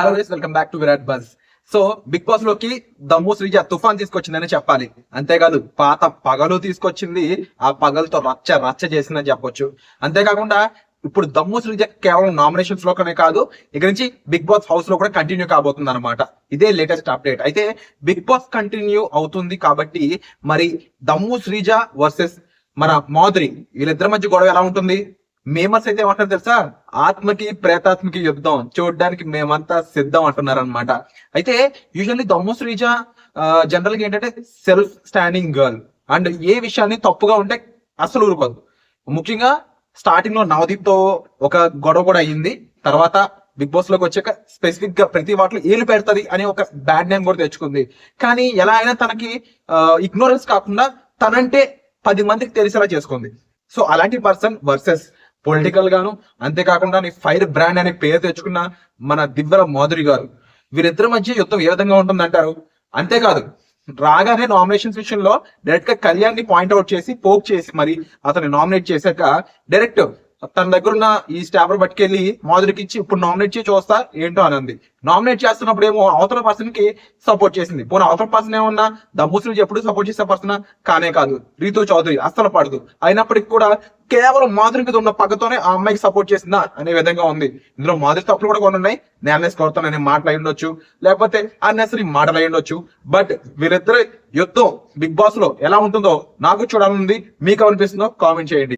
Hello guys welcome back to Virat buzz so big బాస్లోకి Dammu Sreeja తుఫాన్ తీసుకొచ్చిందని చెప్పాలి. అంతేకాదు పాత పగలు తీసుకొచ్చింది ఆ పగలతో రచ్చ రచ్చ చేసిందని చెప్పొచ్చు. అంతేకాకుండా ఇప్పుడు దమ్ము శ్రీజ కేవలం నామినేషన్స్లోనే కాదు ఇక నుంచి బిగ్ బాస్ హౌస్లో కూడా కంటిన్యూ కాబోతుంది అనమాట ఇదే లేటెస్ట్ అప్డేట్ అయితే బిగ్ బాస్ కంటిన్యూ అవుతుంది కాబట్టి మరి దమ్ము శ్రీజ వర్సెస్ మన మాధురి వీళ్ళిద్దరి మధ్య గొడవ ఎలా ఉంటుంది? మేమర్స్ అయితే ఏమంటారు తెలుసా? ఆత్మకి ప్రేతాత్మకి యుద్ధం. చూడడానికి మేమంతా సిద్ధం అంటున్నారు అనమాట అయితే యూజువల్లీ దమ్ము శ్రీజ జనరల్గా ఏంటంటే సెల్ఫ్ స్టాండింగ్ గర్ల్ అండ్ ఏ విషయాన్ని తప్పుగా ఉంటే అసలు ఊరుకోదు. ముఖ్యంగా స్టార్టింగ్లో నవదీప్తో ఒక గొడవ కూడా అయ్యింది. తర్వాత బిగ్ బాస్లోకి వచ్చాక స్పెసిఫిక్గా ప్రతి వాటిలో ఏలు పెడతది అని ఒక బ్యాడ్ నేమ్ కూడా తెచ్చుకుంది. కానీ ఎలా అయినా తనకి ఇగ్నోరెన్స్ కాకుండా తనంటే పది మందికి తెలిసేలా చేసుకుంది. సో అలాంటి పర్సన్ వర్సెస్ పొలిటికల్ గాను అంతేకాకుండా నీ ఫైర్ బ్రాండ్ అనే పేరు తెచ్చుకున్న మన దివ్వల మాధురి గారు. వీరిద్దరి మధ్య యుద్ధం ఏ విధంగా ఉంటుంది అంటారు అంతేకాదు రాగానే నామినేషన్స్ విషయంలో డైరెక్ట్గా కళ్యాణ్ని పాయింట్అవుట్ చేసి పోక్ చేసి మరి అతన్ని నామినేట్ చేశాక డైరెక్ట్ తన దగ్గర ఉన్న ఈ స్టాఫర్ పట్టుకెళ్ళి మాధురికి ఇచ్చి ఇప్పుడు నామినేట్ చేసి చూస్తా ఏంటో అనంది. నామినేట్ చేస్తున్నప్పుడు ఏమో అవతల పర్సన్కి సపోర్ట్ చేసింది. పోనీ అవతల పర్సన్ ఏమన్నా దమ్ముసులు ఎప్పుడు సపోర్ట్ చేసే పర్సన్ కానే కాదు. రీతు చౌదరి అస్సలు పడదు. అయినప్పటికీ కూడా కేవలం మాధురి మీద ఉన్న పక్కతోనే ఆ అమ్మాయికి సపోర్ట్ చేసిందా అనే విధంగా ఉంది. ఇందులో మాధురి తప్పులు కూడా కొన్ని ఉన్నాయి. నేలనేసి కొడతాననే మాటలు ఉండొచ్చు. లేకపోతే అన్నెసరీ మాటలు అయి ఉండొచ్చు. బట్ వీరిద్దరు యుద్ధం బిగ్ బాస్లో ఎలా ఉంటుందో నాకు చూడాలనుంది. మీకు అనిపిస్తుందో కామెంట్ చేయండి.